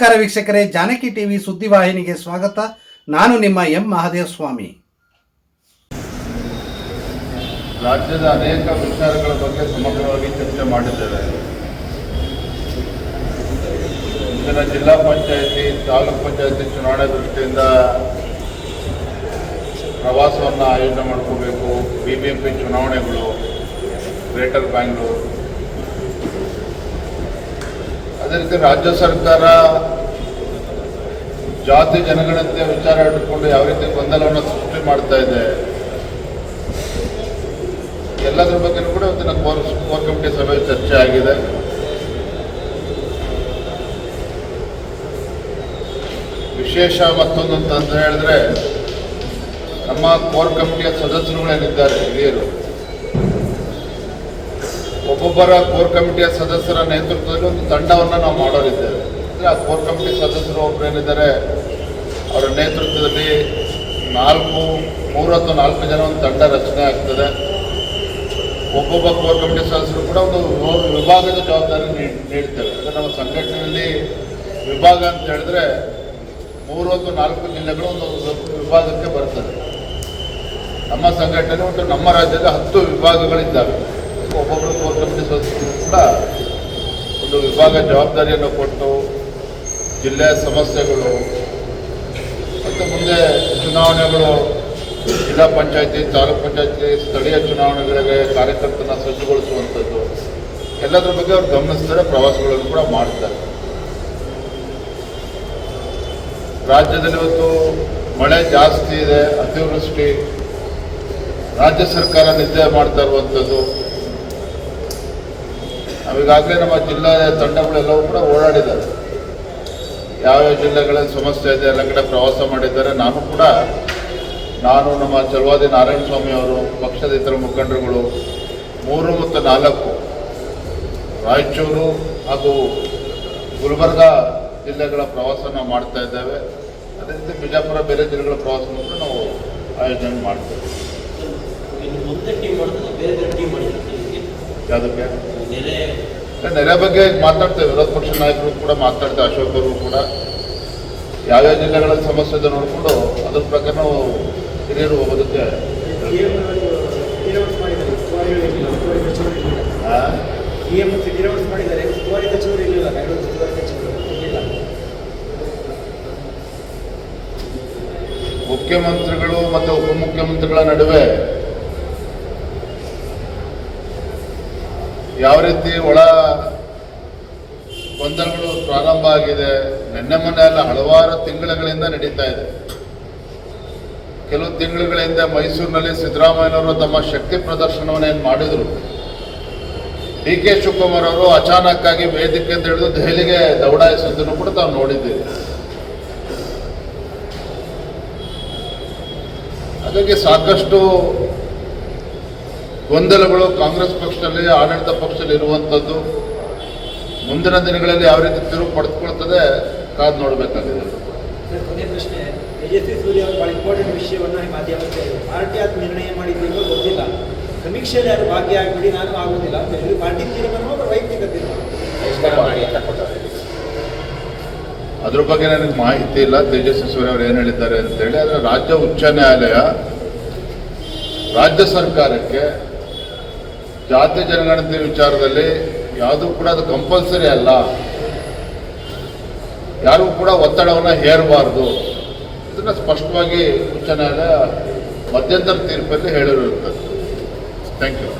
ನಮಸ್ಕಾರ ವೀಕ್ಷಕರೇ, ಜಾನಕಿ ಟಿವಿ ಸುದ್ದಿವಾಹಿನಿಗೆ ಸ್ವಾಗತ. ನಾನು ನಿಮ್ಮ ಎಂ ಮಹಾದೇವ ಸ್ವಾಮಿ ರಾಜ್ಯದ ಅನೇಕ ವಿಚಾರಗಳ ಬಗ್ಗೆ ಸಮಗ್ರವಾಗಿ ಚರ್ಚೆ ಮಾಡಿದ್ದೇವೆ. ಇಂದಿನ ಜಿಲ್ಲಾ ಪಂಚಾಯಿತಿ, ತಾಲೂಕ್ ಪಂಚಾಯಿತಿ ಚುನಾವಣೆ ದೃಷ್ಟಿಯಿಂದ ಪ್ರವಾಸವನ್ನು ಆಯೋಜನೆ ಮಾಡ್ಕೋಬೇಕು. ಬಿ ಬಿ ಎಂ ಪಿ ಚುನಾವಣೆಗಳು, ಗ್ರೇಟರ್ ಬ್ಯಾಂಗ್ಳೂರು ಅದೇ ರೀತಿ ರಾಜ್ಯ ಸರ್ಕಾರ ಜಾತಿ ಜನಗಣತಿಯ ವಿಚಾರ ಇಟ್ಟುಕೊಂಡು ಯಾವ ರೀತಿ ಗೊಂದಲವನ್ನು ಸೃಷ್ಟಿ ಮಾಡ್ತಾ ಇದೆ, ಎಲ್ಲದರ ಬಗ್ಗೆ ಕೂಡ ಇವತ್ತಿನ ಕೋರ್ ಕೋರ್ ಕಮಿಟಿ ಸಭೆ ಚರ್ಚೆ ಆಗಿದೆ. ವಿಶೇಷ ಮತ್ತೊಂದು ಅಂತ ಹೇಳಿದ್ರೆ ನಮ್ಮ ಕೋರ್ ಕಮಿಟಿಯ ಸದಸ್ಯರುಗಳೇನಿದ್ದಾರೆ, ಹಿರಿಯರು. ಒಬ್ಬೊಬ್ಬರ ಕೋರ್ ಕಮಿಟಿಯ ಸದಸ್ಯರ ನೇತೃತ್ವದಲ್ಲಿ ಒಂದು ತಂಡವನ್ನು ನಾವು ಮಾಡೋರಿದ್ದೇವೆ. ಅಂದರೆ ಆ ಕೋರ್ ಕಮಿಟಿ ಸದಸ್ಯರು ಒಬ್ರು ಏನಿದ್ದಾರೆ, ಅವರ ನೇತೃತ್ವದಲ್ಲಿ ನಾಲ್ಕು, ಮೂರು ಅಥವಾ ನಾಲ್ಕು ಜನ ಒಂದು ತಂಡ ರಚನೆ ಆಗ್ತದೆ. ಒಬ್ಬೊಬ್ಬ ಕೋರ್ ಕಮಿಟಿ ಸದಸ್ಯರು ಕೂಡ ಒಂದು ವಿಭಾಗದ ಜವಾಬ್ದಾರಿ ನೀಡ್- ನೀಡ್ತೇವೆ. ಅಂದರೆ ನಮ್ಮ ಸಂಘಟನೆಯಲ್ಲಿ ವಿಭಾಗ ಅಂತ ಹೇಳಿದ್ರೆ ಮೂರು ಅಥವಾ ನಾಲ್ಕು ಜಿಲ್ಲೆಗಳು ಒಂದು ವಿಭಾಗಕ್ಕೆ ಬರ್ತದೆ. ನಮ್ಮ ಸಂಘಟನೆ ಒಟ್ಟು ನಮ್ಮ ರಾಜ್ಯದ ಹತ್ತು ವಿಭಾಗಗಳಿದ್ದಾವೆ. ಒಬ್ಬೊಬ್ಬರು ಕೋರ್ ಕಮಿಟಿ ಸದಸ್ಯರು ಕೂಡ ಒಂದು ವಿಭಾಗ ಜವಾಬ್ದಾರಿಯನ್ನು ಕೊಟ್ಟು ಜಿಲ್ಲೆಯ ಸಮಸ್ಯೆಗಳು, ಮತ್ತು ಮುಂದೆ ಚುನಾವಣೆಗಳು, ಜಿಲ್ಲಾ ಪಂಚಾಯತಿ, ತಾಲೂಕ್ ಪಂಚಾಯತಿ, ಸ್ಥಳೀಯ ಚುನಾವಣೆಗಳಿಗೆ ಕಾರ್ಯಕರ್ತನ ಸಜ್ಜುಗೊಳಿಸುವಂಥದ್ದು, ಎಲ್ಲದರ ಬಗ್ಗೆ ಅವರು ಗಮನಿಸ್ತಾರೆ, ಪ್ರವಾಸಗಳನ್ನು ಕೂಡ ಮಾಡ್ತಾರೆ. ರಾಜ್ಯದಲ್ಲಿ ಇವತ್ತು ಮಳೆ ಜಾಸ್ತಿ ಇದೆ, ಅತಿವೃಷ್ಟಿ, ರಾಜ್ಯ ಸರ್ಕಾರ ನಿದ್ದೆ ಮಾಡ್ತಾ ಇರುವಂಥದ್ದು. ನಾವೀಗಾಗಲೇ ನಮ್ಮ ಜಿಲ್ಲೆಯ ತಂಡಗಳೆಲ್ಲವೂ ಕೂಡ ಓಡಾಡಿದ್ದಾರೆ. ಯಾವ್ಯಾವ ಜಿಲ್ಲೆಗಳಲ್ಲಿ ಸಮಸ್ಯೆ ಇದೆ ಎಲ್ಲ ಕಡೆ ಪ್ರವಾಸ ಮಾಡಿದ್ದಾರೆ. ನಾನು ಕೂಡ ನಾನು ನಮ್ಮ ಚಲವಾದಿ ನಾರಾಯಣ ಸ್ವಾಮಿ ಅವರು ಪಕ್ಷದ ಇತರ ಮುಖಂಡರುಗಳು ಮೂರು ಮತ್ತು ನಾಲ್ಕು ರಾಯಚೂರು ಹಾಗೂ ಗುಲ್ಬರ್ಗ ಜಿಲ್ಲೆಗಳ ಪ್ರವಾಸನ ಮಾಡ್ತಾ ಇದ್ದೇವೆ. ಅದೇ ರೀತಿ ಬಿಜಾಪುರ ಬೇರೆ ಜಿಲ್ಲೆಗಳ ಪ್ರವಾಸ ಕೂಡ ನಾವು ಆಯೋಜನೆ ಮಾಡ್ತೇವೆ. ಯಾವುದಕ್ಕೆ? ನೆರೆ ಬಗ್ಗೆ ಮಾತಾಡ್ತೇವೆ ವಿರೋಧ ಪಕ್ಷ ನಾಯಕರು ಕೂಡ ಮಾತಾಡ್ತೇವೆ ಅಶೋಕ್ ಅವರು ಕೂಡ. ಯಾವ್ಯಾವ ಜಿಲ್ಲೆಗಳ ಸಮಸ್ಯೆ ಇದೆ ನೋಡಿಕೊಂಡು ಅದ್ರ ಪ್ರಕಾರ ನಾವು ಹಿರಿಯರು ಹೋಗೋದಕ್ಕೆ ಮುಖ್ಯಮಂತ್ರಿಗಳು ಮತ್ತು ಉಪಮುಖ್ಯಮಂತ್ರಿಗಳ ನಡುವೆ ಯಾವ ರೀತಿ ಒಳ ಗೊಂದಲಗಳು ಪ್ರಾರಂಭ ಆಗಿದೆ, ನಿನ್ನೆ ಮೊನ್ನೆ ಎಲ್ಲ ಹಲವಾರು ತಿಂಗಳುಗಳಿಂದ ನಡೀತಾ ಇದೆ. ಕೆಲವು ತಿಂಗಳುಗಳಿಂದ ಮೈಸೂರಿನಲ್ಲಿ ಸಿದ್ದರಾಮಯ್ಯನವರು ತಮ್ಮ ಶಕ್ತಿ ಪ್ರದರ್ಶನವನ್ನು ಏನು ಮಾಡಿದರು? ಡಿ ಕೆ ಶಿವಕುಮಾರ್ ಅವರು ಅಚಾನಕ್ ಆಗಿ ವೇದಿಕೆ ಅಂತ ಹಿಡಿದು ದೆಹಲಿಗೆ ದೌಡಾಯಿಸಿದ್ದನ್ನು ಕೂಡ ತಾವು ನೋಡಿದ್ದೀವಿ ಹಾಗಾಗಿ ಸಾಕಷ್ಟು ಗೊಂದಲಗಳು ಕಾಂಗ್ರೆಸ್ ಪಕ್ಷದಲ್ಲಿ ಆಡಳಿತ ಪಕ್ಷದಲ್ಲಿ ಇರುವಂಥದ್ದು ಮುಂದಿನ ದಿನಗಳಲ್ಲಿ ಯಾವ ರೀತಿ ತಿರುವು ಪಡೆದುಕೊಳ್ತದೆ ಕಾದು ನೋಡಬೇಕಾಗಿದೆ. ಸರ್ ಕೊನೆ ಪ್ರಶ್ನೆ. ತೇಜಸ್ವಿ ಸೂರ್ಯ ಅವರು ಭಾಳ ಇಂಪಾರ್ಟೆಂಟ್ ವಿಷಯವನ್ನು ಮಾಧ್ಯಮಕ್ಕೆ ಪಾರ್ಟಿ ಅದು ನಿರ್ಣಯ ಮಾಡಿದ್ದೀವೋ ಗೊತ್ತಿಲ್ಲ. ಸಮೀಕ್ಷೆಯಲ್ಲಿ ಯಾರು ಭಾಗಿಯಾಗಿಬಿಡಿ ನಾನು ಆಗೋದಿಲ್ಲ ಅಂತ ಹೇಳಿ ಪಾರ್ಟಿ ತೀರ್ಮಾನವೋ ಅಥವಾ ವೈಯಕ್ತಿಕ ತೀರ್ಮಾನ. ಅದ್ರ ಬಗ್ಗೆ ನನಗೆ ಮಾಹಿತಿ ಇಲ್ಲ. ತೇಜಸ್ವಿ ಸೂರ್ಯ ಅವರು ಏನು ಹೇಳಿದ್ದಾರೆ ಅಂತೇಳಿ ಆದರೆ ರಾಜ್ಯ ಉಚ್ಚ ನ್ಯಾಯಾಲಯ ರಾಜ್ಯ ಸರ್ಕಾರಕ್ಕೆ ಜಾತಿ ಜನಗಣತಿ ವಿಚಾರದಲ್ಲಿ ಯಾವುದೂ ಕೂಡ ಅದು ಕಂಪಲ್ಸರಿ ಅಲ್ಲ. ಯಾರೂ ಕೂಡ ಒತ್ತಡವನ್ನು ಹೇರಬಾರ್ದು. ಇದನ್ನು ಸ್ಪಷ್ಟವಾಗಿ ಉಚ್ಚ ಮಧ್ಯಂತರ ತೀರ್ಪಲ್ಲಿ ಹೇಳಿರುತ್ತದೆ ಥ್ಯಾಂಕ್ ಯು